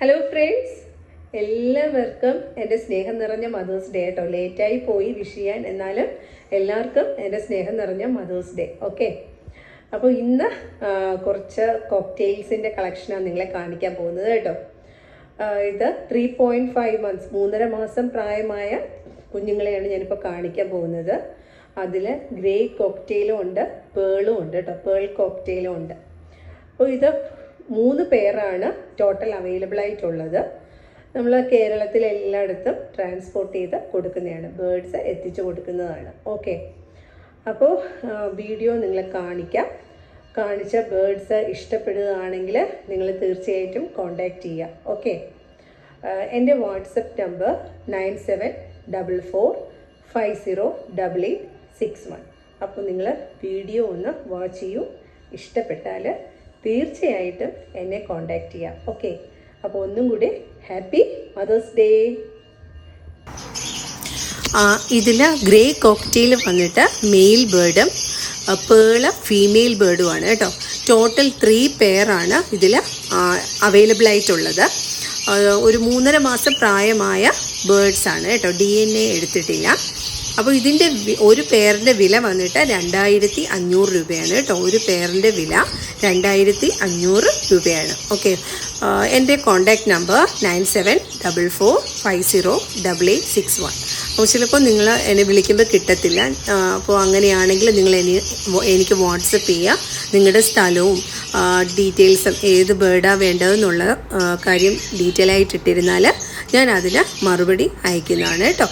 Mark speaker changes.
Speaker 1: Hello friends എല്ലാവർക്കും എന്റെ സ്നേഹം നിറഞ്ഞ മദേഴ്സ് ഡേ കേട്ടോ ലേറ്റായി പോയി വിഷ് ചെയ്യാൻ എന്നാലും എല്ലാവർക്കും എന്റെ സ്നേഹം നിറഞ്ഞ മദേഴ്സ് ഡേ ഓക്കെ അപ്പോൾ ഇന്ന് കുറച്ച് കോക്ടെയിൽസിന്റെ കളക്ഷനാണ് നിങ്ങളെ കാണിക്കാൻ പോകുന്നത് കേട്ടോ. ഇത് ത്രീ പോയിന്റ് ഫൈവ് മന്ത്സ് മൂന്നര മാസം പ്രായമായ കുഞ്ഞുങ്ങളെയാണ് ഞാനിപ്പോൾ കാണിക്കാൻ പോകുന്നത്. അതിൽ ഗ്രേ കോക്ടെയിലും ഉണ്ട് പേളും ഉണ്ട് കേട്ടോ. പേൾ കോക്ടെയിലും ഉണ്ട്. അപ്പോൾ ഇത് മൂന്ന് പേരാണ് ടോട്ടൽ അവൈലബിൾ ആയിട്ടുള്ളത്. നമ്മൾ കേരളത്തിൽ എല്ലായിടത്തും ട്രാൻസ്പോർട്ട് ചെയ്ത് കൊടുക്കുന്നതാണ്. ബേഡ്സ് എത്തിച്ചു കൊടുക്കുന്നതാണ്. ഓക്കെ അപ്പോൾ വീഡിയോ നിങ്ങളെ കാണിക്കാം. കാണിച്ച ബേഡ്സ് ഇഷ്ടപ്പെടുകയാണെങ്കിൽ നിങ്ങൾ തീർച്ചയായിട്ടും കോണ്ടാക്റ്റ് ചെയ്യുക. ഓക്കെ എന്റെ WhatsApp number nine seven double four five zero double eight six one അപ്പോൾ നിങ്ങൾ വീഡിയോ ഒന്ന് വാച്ച് ചെയ്യൂ. ഇഷ്ടപ്പെട്ടാൽ തീർച്ചയായിട്ടും എന്നെ കോണ്ടാക്ട് ചെയ്യാം. ഓക്കെ അപ്പോൾ ഒന്നും കൂടി ഹാപ്പി മദേഴ്സ് ഡേ ആ ഇതിൽ ഗ്രേ കോക്ടെയിൽ വന്നിട്ട് മെയിൽ ബേർഡും പേൾ ഫീമെയിൽ ബേർഡുമാണ് കേട്ടോ. ടോട്ടൽ ത്രീ പെയറാണ് ഇതിൽ അവൈലബിൾ ആയിട്ടുള്ളത്. ഒരു മൂന്നര മാസം പ്രായമായ ബേർഡ്സ് ആണ് കേട്ടോ. ഡി എൻ എ എടുത്തിട്ടില്ല. അപ്പോൾ ഇതിന്റെ ഒരു പേരിന്റെ വില വന്നിട്ട് രണ്ടായിരത്തി അഞ്ഞൂറ് രൂപയാണ് കേട്ടോ. ഒരു പേരിന്റെ വില രണ്ടായിരത്തി അഞ്ഞൂറ് രൂപയാണ് ഓക്കെ എന്റെ contact number nine seven double four five zero double eight six one. അപ്പോൾ ചിലപ്പോൾ നിങ്ങൾ എന്നെ വിളിക്കുമ്പോൾ കിട്ടത്തില്ല. അപ്പോൾ അങ്ങനെയാണെങ്കിൽ നിങ്ങൾ എനിക്ക് വാട്സപ്പ് ചെയ്യുക. നിങ്ങളുടെ സ്ഥലവും ഡീറ്റെയിൽസും ഏത് ബേർഡാണ് വേണ്ടതെന്നുള്ള കാര്യം ഡീറ്റെയിൽ ആയിട്ട് ഇട്ടിരുന്നാൽ ഞാൻ അതിന് മറുപടി അയക്കുന്നതാണ് കേട്ടോ.